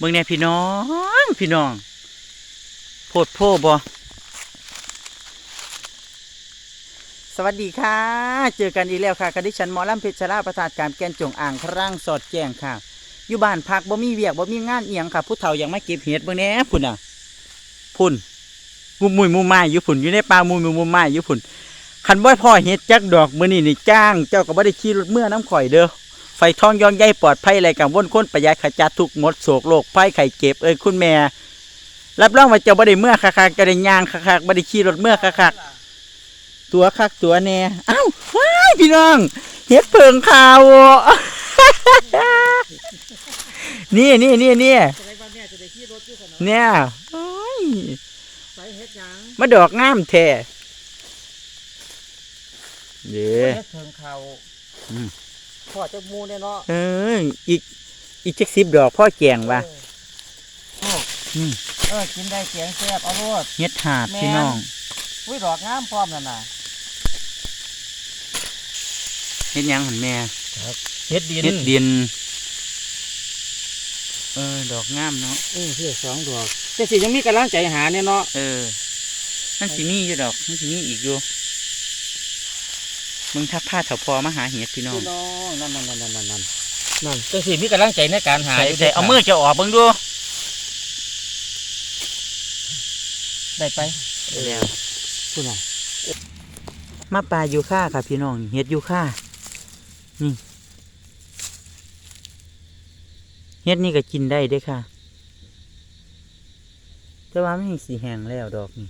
เบิ่งแน่พี่น้อง พี่น้องโพดโพบ่สวัสดีค่ะ เจอกันอีกแล้วค่ะกับดิฉันหมอลำเพชรชราประสาทการแกนจงอ่างครั่งสอดแจ้งค่ะ อยู่บ้านพักบ่มีเวียกบ่มีงานเอียงค่ะผู้เฒ่ายังไม่เก็บเห็ดเบิ่งแน่พุ่นอะ พุ่นมุมมุยมุมไม้อยู่พุ่นอยู่ในป่ามุมมุยมุมไม้อยู่พุ่นคันบ่พ่อเห็ดจักดอกมื้อนี้นี่จ้าง เจ้าก็บ่ได้ขี่รถเมื่อน้ำข่อยเด้อ ไฟทองยองใยปลอดภัยไรกังวลคนประหยัดขจัดทุกหมดโศกโรคภัยไข้เจ็บเอ้ยคุณแม่รับรองว่าเจ้าบ่ได้เมื่อคักๆจะได้ย่างคักๆบ่ได้ขี่รถเมื่อคักๆตัวคักตัวแน่อ้าวว้ายพี่น้องเฮ็ดเพิงขาวนี่นี่นี่นี่เนี่ยโอ้ยใส่ดหยังมาดอกงามแท้เด้เฮ็ดเทิงเขาอืม พ่อจะมูเนี่ยเนาะเอ้ยอีกอีกจักสิบดอกพ่อแกงว่ะโอ้อืมเออกินได้เสียงแซ่บเอาโลดเฮ็ดหาดแม่นพี่น้องอุ้ยดอกงามพร้อมนั่นน่ะเฮ็ดหยังหั่นแม่เฮ็ดดินเฮ็ดดินเออดอกงามเนาะเออเพื่อสองดอกแต่สิยังมีกำลังใจหาเนี่ยเนาะเออมันสิมีอยู่ดอกมันสิมีอีกอยู่ มึงถ้าพลาดเถาพอมาหาเห็ดพี่น้องพี่น้องนั่นนั่นนั่นนั่นนั่นนั่นนั่นแต่สิมีกำลังใจในการหาใส่ยู่ใส่ด้เอามือจะออกเบิ่งดู ได้ไปแล้วคุณน่ะมาปลาอยู่ค่าค่ะพี่น้องเห็ดอยู่ค่านี่เห็ดนี่ก็กินได้เด้อค่ะ แต่ว่าไม่สีแห้งแล้วดอกนี่